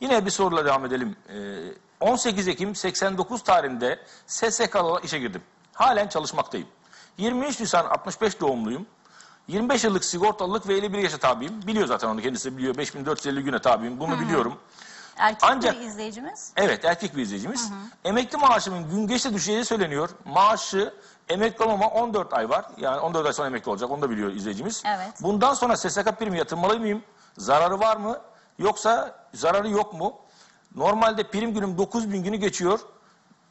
Yine bir soruyla devam edelim. Ee, 18 Ekim 89 tarihinde olarak işe girdim. Halen çalışmaktayım. 23 Nisan 65 doğumluyum. 25 yıllık sigortalılık ve 51 yaşa tabiyim. Biliyor zaten onu kendisi biliyor. 5450 güne tabiyim. Bunu biliyorum. Erkek Ancak- bir izleyicimiz. Evet erkek bir izleyicimiz. Emekli maaşımın gün geçti düşeceği söyleniyor. Maaşı emekli olmama 14 ay var. Yani 14 ay sonra emekli olacak. Onu da biliyor izleyicimiz. Evet. Bundan sonra SSK primi yatırmalı mıyım? Zararı var mı? Yoksa zararı yok mu? Normalde prim günüm 9000 günü geçiyor.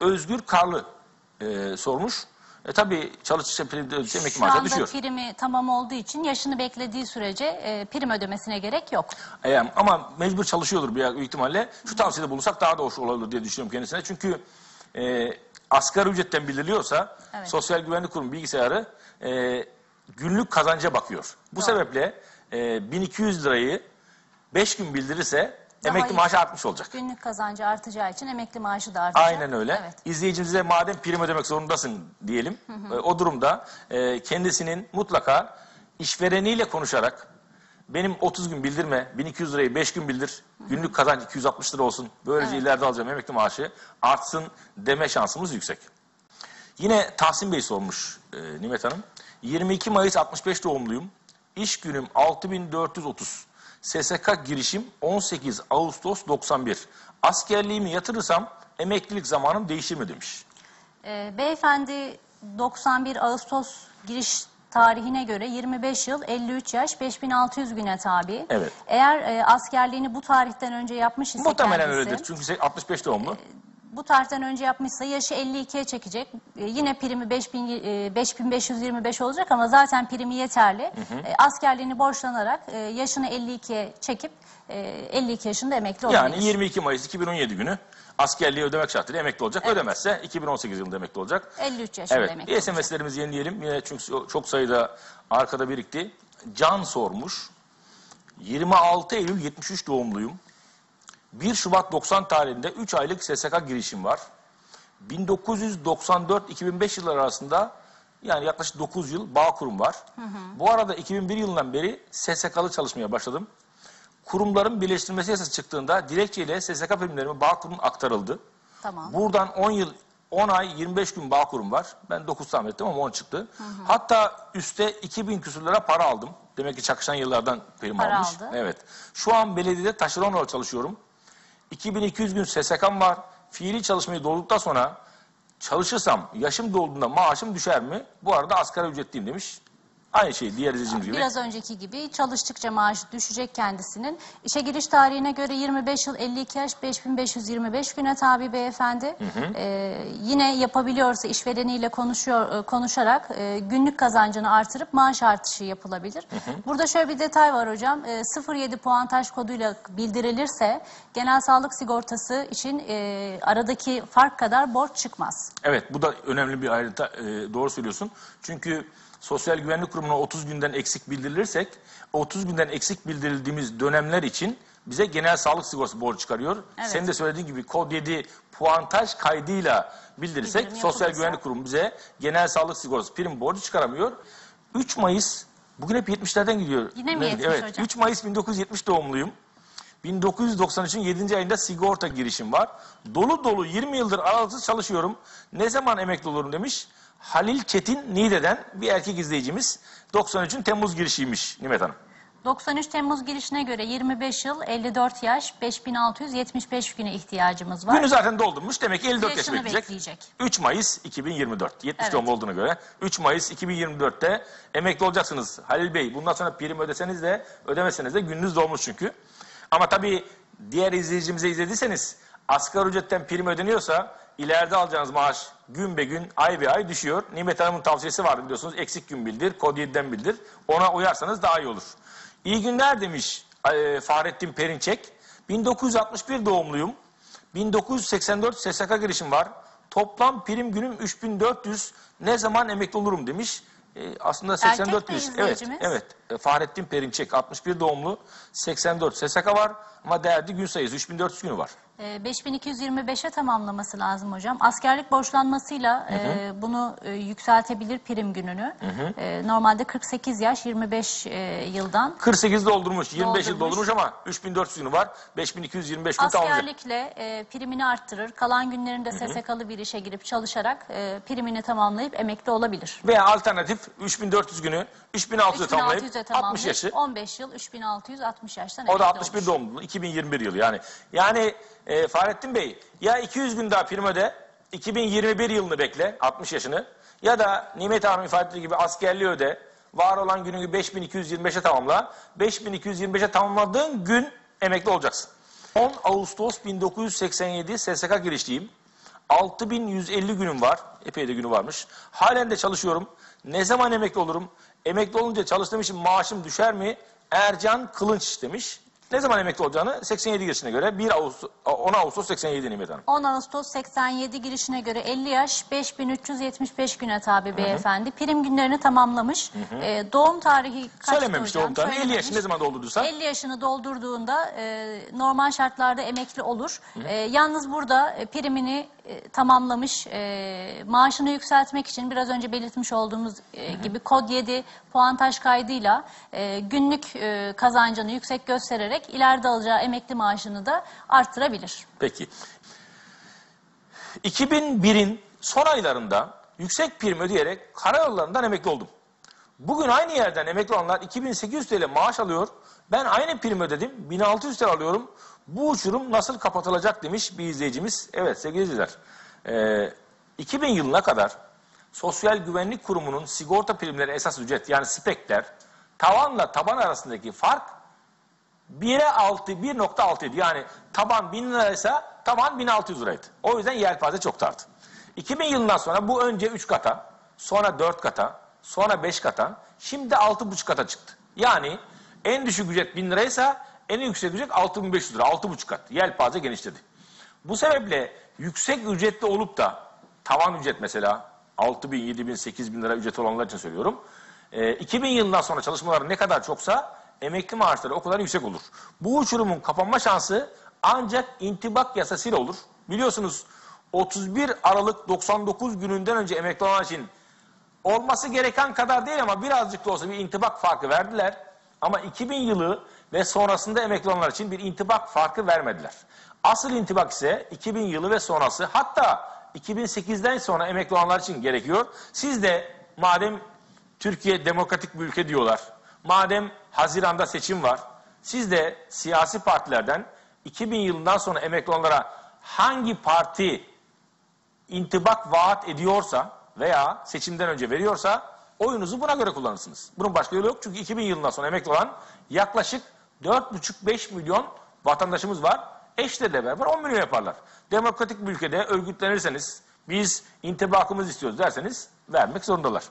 Özgür Karlı e, sormuş. E tabi çalışırsa prim, emekli Şu anda düşüyor. primi tamam olduğu için yaşını beklediği sürece e, prim ödemesine gerek yok. E, ama mecbur çalışıyordur bir büyük ihtimalle. Şu tavsiyede bulursak daha da hoş olabilir diye düşünüyorum kendisine. Çünkü e, asgari ücretten bildiriliyorsa Evet. Sosyal Güvenlik Kurumu bilgisayarı e, günlük kazanca bakıyor. Bu sebeple e, 1200 lirayı 5 gün bildirirse Daha emekli iyi. maaşı artmış olacak. Günlük kazancı artacağı için emekli maaşı da artacak. Aynen öyle. Evet. İzleyicimize madem prim ödemek zorundasın diyelim. e, O durumda e, kendisinin mutlaka işvereniyle konuşarak benim 30 gün bildirme, 1200 lirayı 5 gün bildir, günlük kazanç 260 lira olsun. Böylece Evet. ileride alacağım emekli maaşı artsın deme şansımız yüksek. Yine Tahsin Bey sormuş e, Nimet Hanım. 22 Mayıs 65 doğumluyum. İş günüm 6430. SSK girişim 18 Ağustos 91. Askerliğimi yatırırsam emeklilik zamanım değişir mi demiş. E, beyefendi 91 Ağustos giriş tarihine göre 25 yıl 53 yaş 5600 güne tabi. Evet. Eğer e, askerliğini bu tarihten önce yapmış ise Muhtemelen kendisi, öyledir çünkü 65 doğumlu. Bu tarihten önce yapmışsa yaşı 52'ye çekecek. E, yine primi 5000, e, 5525 olacak ama zaten primi yeterli. E, askerliğini borçlanarak e, yaşını 52'ye çekip e, 52 yaşında emekli olabilir. Yani 22 Mayıs 2017 günü askerliği ödemek şartıyla emekli olacak. Ödemezse 2018 yılında emekli olacak. 53 yaşında Evet. emekli olacak. SMS'lerimizi yenileyelim. Yine çünkü çok sayıda arkada birikti. Can sormuş. 26 Eylül 73 doğumluyum. 1 Şubat 90 tarihinde 3 aylık SSK girişim var. 1994-2005 yılları arasında yani yaklaşık 9 yıl Bağkurum var. Bu arada 2001 yılından beri SSK'lı çalışmaya başladım. Kurumların birleştirilmesi yasası çıktığında dilekçeyle SSK primlerime Bağkurum'a aktarıldı. Tamam. Buradan 10 yıl 10 ay 25 gün Bağkurum var. Ben 9 tahmin ettim ama 10 çıktı. Hatta üste 2000 küsür lira para aldım. Demek ki çakışan yıllardan prim Para almış. aldı. Evet. Şu an belediyede taşeron olarak çalışıyorum. 2200 gün SSK'm var. Fiili çalışmayı dolduktan sonra çalışırsam yaşım dolduğunda maaşım düşer mi? Bu arada asgari ücretliyim demiş. Aynı şey diğer izleyicimiz gibi. Biraz önceki gibi çalıştıkça maaşı düşecek kendisinin. İşe giriş tarihine göre 25 yıl 52 yaş 5525 güne tabi beyefendi. Ee, yine yapabiliyorsa işvereniyle konuşuyor e, konuşarak e, günlük kazancını artırıp maaş artışı yapılabilir. Burada şöyle bir detay var hocam. E, 07 puantaj koduyla bildirilirse genel sağlık sigortası için e, aradaki fark kadar borç çıkmaz. Evet bu da önemli bir ayrıntı. Ee, doğru söylüyorsun. Çünkü Sosyal Güvenlik Kurumu'na 30 günden eksik bildirilirsek 30 günden eksik bildirildiğimiz dönemler için bize genel sağlık sigortası borcu çıkarıyor. Evet. Senin de söylediğin gibi kod 7 puantaj kaydıyla bildirirsek Bildirim Sosyal yapılırsa. Güvenlik Kurumu bize genel sağlık sigortası prim borcu çıkaramıyor. 3 Mayıs bugün hep 70'lerden gidiyor. Yine mi Ne- 70 evet, hocam? 3 Mayıs 1970 doğumluyum. 1993'ün 7. ayında sigorta girişim var. Dolu dolu 20 yıldır aralıksız çalışıyorum. Ne zaman emekli olurum demiş. Halil Çetin Niğde'den bir erkek izleyicimiz. 93'ün Temmuz girişiymiş Nimet Hanım. 93 Temmuz girişine göre 25 yıl 54 yaş 5675 güne ihtiyacımız var. Günü zaten doldurmuş. Demek ki 54 yaş Yaşını bekleyecek. bekleyecek. 3 Mayıs 2024. 70 Evet. doğumlu olduğuna göre. 3 Mayıs 2024'te emekli olacaksınız. Halil Bey bundan sonra prim ödeseniz de ödemeseniz de gününüz dolmuş çünkü. Ama tabii diğer izleyicimize izlediyseniz asgari ücretten prim ödeniyorsa ileride alacağınız maaş gün be gün ay be ay düşüyor. Nimet Hanım'ın tavsiyesi vardı biliyorsunuz. Eksik gün bildir, kod 7'den bildir. Ona uyarsanız daha iyi olur. İyi günler demiş e, Fahrettin Perinçek. 1961 doğumluyum. 1984 SSK girişim var. Toplam prim günüm 3400. Ne zaman emekli olurum demiş. E, aslında 84 mi yaş. Evet, evet. E, Fahrettin Perinçek 61 doğumlu. 84 SSK var ama değerli gün sayısı 3400 günü var. E, 5225'e tamamlaması lazım hocam. Askerlik borçlanmasıyla e, bunu e, yükseltebilir prim gününü. E, normalde 48 yaş 25 e, yıldan 48 doldurmuş, 25 yıl Doldurmuş. doldurmuş ama 3400 günü var. 5225 gün tamamlayacak. askerlikle e, primini arttırır. Kalan günlerinde SSK'lı bir işe girip çalışarak e, primini tamamlayıp emekli olabilir. Veya alternatif 3400 günü 3600'e tamamlayıp 3600'e 60 tamamlayıp yaşı. 15 yıl 3660 yaştan O emekli da 61 olur. doğumlu. 2021 yılı yani. Yani e, Fahrettin Bey ya 200 gün daha prim öde 2021 yılını bekle 60 yaşını ya da Nimet Hanım ifade ettiği gibi askerliği öde var olan gününü 5225'e tamamla 5225'e tamamladığın gün emekli olacaksın. 10 Ağustos 1987 SSK girişliyim. 6150 günüm var. Epey de günü varmış. Halen de çalışıyorum. Ne zaman emekli olurum? Emekli olunca çalıştığım için maaşım düşer mi? Ercan Kılınç demiş. Ne zaman emekli olacağını 87 yaşına göre 1 Ağustos, 10 Ağustos 87 Nimet Hanım. 10 Ağustos 87 girişine göre 50 yaş 5375 güne tabi beyefendi. Prim günlerini tamamlamış. Ee, doğum tarihi kaçtı Söylememiş hocam? doğum tarihini. 50 Söylememiş. yaşını ne zaman doldurduysa. 50 yaşını doldurduğunda e, normal şartlarda emekli olur. E, yalnız burada e, primini e, tamamlamış, e, maaşını yükseltmek için biraz önce belirtmiş olduğumuz e, gibi kod 7 puantaj kaydıyla e, günlük e, kazancını yüksek göstererek ileride alacağı emekli maaşını da arttırabilir. Peki. 2001'in son aylarında yüksek prim ödeyerek karayollarından emekli oldum. Bugün aynı yerden emekli olanlar 2800 TL maaş alıyor. Ben aynı prim ödedim. 1600 TL alıyorum. Bu uçurum nasıl kapatılacak demiş bir izleyicimiz. Evet sevgili izleyiciler. Ee, 2000 yılına kadar Sosyal Güvenlik Kurumu'nun sigorta primleri esas ücret yani spekler tavanla taban arasındaki fark 1'e 6, 1.6 idi. Yani taban 1000 liraysa taban 1600 liraydı. O yüzden yelpaze çok arttı. 2000 yılından sonra bu önce 3 kata, sonra 4 kata, sonra 5 kata, şimdi 6,5 kata çıktı. Yani en düşük ücret 1000 liraysa en yüksek ücret 6500 lira, 6,5 kat. Yelpaze genişledi. Bu sebeple yüksek ücretli olup da tavan ücret mesela 6 bin, 7 bin, 8 bin lira ücret olanlar için söylüyorum. Ee, 2000 yılından sonra çalışmaları ne kadar çoksa emekli maaşları o kadar yüksek olur. Bu uçurumun kapanma şansı ancak intibak yasasıyla olur. Biliyorsunuz 31 Aralık 99 gününden önce emekli olan için olması gereken kadar değil ama birazcık da olsa bir intibak farkı verdiler. Ama 2000 yılı ve sonrasında emekli olanlar için bir intibak farkı vermediler. Asıl intibak ise 2000 yılı ve sonrası hatta 2008'den sonra emekli olanlar için gerekiyor. Siz de madem Türkiye demokratik bir ülke diyorlar, madem Haziran'da seçim var, siz de siyasi partilerden 2000 yılından sonra emekli olanlara hangi parti intibak vaat ediyorsa veya seçimden önce veriyorsa oyunuzu buna göre kullanırsınız. Bunun başka yolu yok çünkü 2000 yılından sonra emekli olan yaklaşık 4,5-5 milyon vatandaşımız var. Eşle beraber 10 milyon yaparlar. Demokratik bir ülkede örgütlenirseniz biz intibakımız istiyoruz derseniz vermek zorundalar.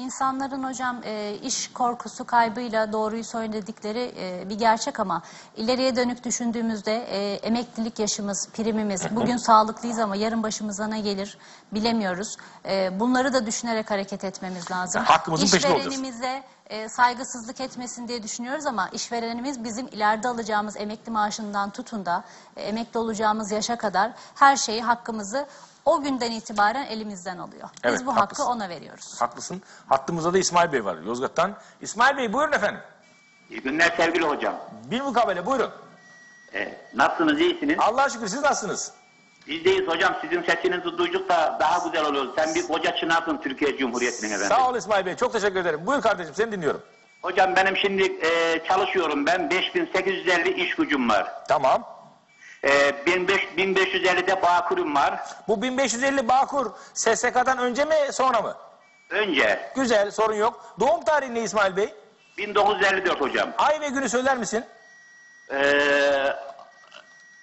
İnsanların hocam e, iş korkusu kaybıyla doğruyu söyledikleri e, bir gerçek ama ileriye dönük düşündüğümüzde e, emeklilik yaşımız, primimiz, bugün sağlıklıyız ama yarın başımıza ne gelir bilemiyoruz. E, bunları da düşünerek hareket etmemiz lazım. Hakkımızın peşinde olacağız. İşverenimize e, saygısızlık etmesin diye düşünüyoruz ama işverenimiz bizim ileride alacağımız emekli maaşından tutun da e, emekli olacağımız yaşa kadar her şeyi hakkımızı o günden itibaren elimizden alıyor. Biz Evet, bu hakkı haklısın. ona veriyoruz. Haklısın. Hattımızda da İsmail Bey var Yozgat'tan. İsmail Bey buyurun efendim. İyi günler sevgili hocam. Bir mukabele buyurun. Ee, nasılsınız, iyisiniz? Allah'a şükür siz nasılsınız? Bizdeyiz hocam, sizin sesinizi duyduk da daha güzel oluyor. Sen bir koca çınarсın Türkiye Cumhuriyeti'nin efendim. Sağ ol İsmail Bey çok teşekkür ederim. Buyur kardeşim seni dinliyorum. Hocam benim şimdi e, çalışıyorum ben, 5850 iş gücüm var. Tamam. E, 1500 1550'de Bağkur'um var. Bu 1550 Bağkur SSK'dan önce mi sonra mı? Önce Güzel sorun yok. Doğum tarihi ne İsmail Bey? 1954 hocam. Ay ve günü söyler misin? E,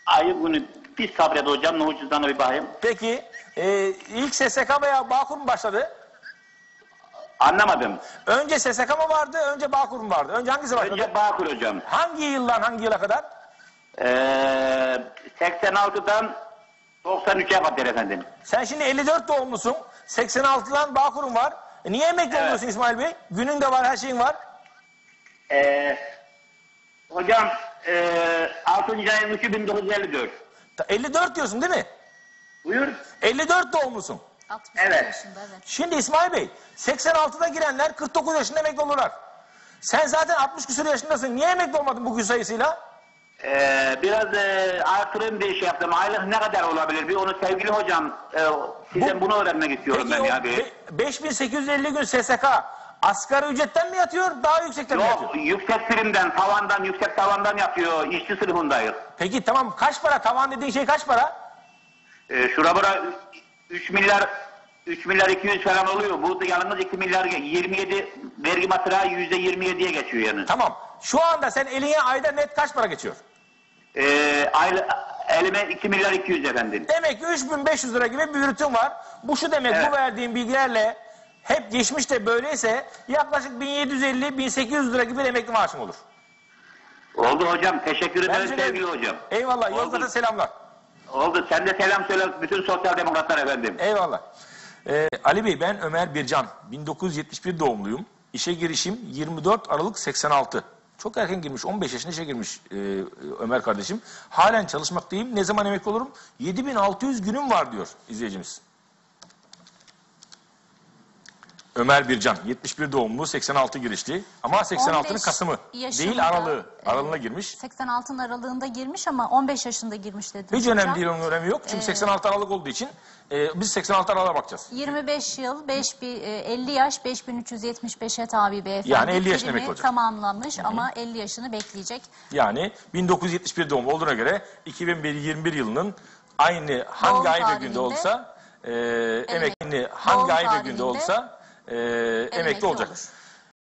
ayı günü bir sabret hocam, ne ucuzdan bir bakayım. Peki e, ilk SSK veya Bağkur mu başladı? Anlamadım. Önce SSK mı vardı, önce Bağkur mu vardı? Önce hangisi başladı? Önce Bağkur hocam. Hangi yıldan hangi yıla kadar? E, 86'dan 93'e kadar efendim. Sen şimdi 54 doğumlusun. 86'dan Bağkur'un var. E niye emekli Evet. oluyorsun İsmail Bey? Günün de var, her şeyin var. Ee, hocam e, 6. ayın 3'ü 1954. Ta- 54 diyorsun değil mi? Buyur. 54 doğumlusun. 61 Evet. yaşında evet. Şimdi İsmail Bey 86'da girenler 49 yaşında emekli olurlar. Sen zaten 60 küsur yaşındasın. Niye emekli olmadın bu gün sayısıyla? Ee, biraz e, artırım diye şey yaptım. Aylık ne kadar olabilir? Bir onu sevgili hocam e, sizden Bu- bunu öğrenmek istiyorum Peki ben o ya. Bir. be- 5850 gün SSK asgari ücretten mi yatıyor daha yüksekten mi yatıyor? Yok yüksek primden, tavandan, yüksek tavandan yapıyor. İşçi sınıfındayız. Peki tamam kaç para tavan dediğin şey kaç para? Ee, şura bura 3 milyar 3 milyar 200 falan oluyor. Bu da yalnız 2 milyar 27 vergi matrağı %27'ye geçiyor yani. Tamam şu anda sen eline ayda net kaç para geçiyor? Ee, elime 2 milyar 200 efendim. Demek ki 3500 lira gibi bir ürütüm var. Bu şu demek Evet. bu verdiğim bilgilerle hep geçmişte böyleyse yaklaşık 1750-1800 lira gibi bir emekli maaşım olur. Oldu hocam. Teşekkür ederim Bence de- sevgili hocam. Eyvallah Oldu. Yozgat'a selamlar. Oldu. Sen de selam söyle bütün sosyal demokratlar efendim. Eyvallah. Ee, Ali Bey ben Ömer Bircan. 1971 doğumluyum. İşe girişim 24 Aralık 86. Çok erken girmiş. 15 yaşında işe girmiş e, Ömer kardeşim. Halen çalışmaktayım. Ne zaman emekli olurum? 7600 günüm var diyor izleyicimiz. Ömer Bircan 71 doğumlu 86 girişli ama 86'nın 15 Kasım'ı yaşında, değil aralığı. e, Aralığına girmiş. 86'ın aralığında girmiş ama 15 yaşında girmiş dedi. Hiç hocam. önemli değil onun önemi yok. Çünkü Ee, 86 Aralık olduğu için e, biz 86 Aralık'a bakacağız. 25 yıl, 5 bi- e, 50 yaş, 5375'e tabi beyefendi. Yani 50 yaşında Primi olacak. tamamlamış ama 50 yaşını bekleyecek. Yani 1971 doğumlu olduğuna göre 2021 yılının aynı hangi Doğum ay ve tarihinde- günde olsa e, emekli hangi ay ve tarihinde günde olsa e, emekli, emekli olacak. olur.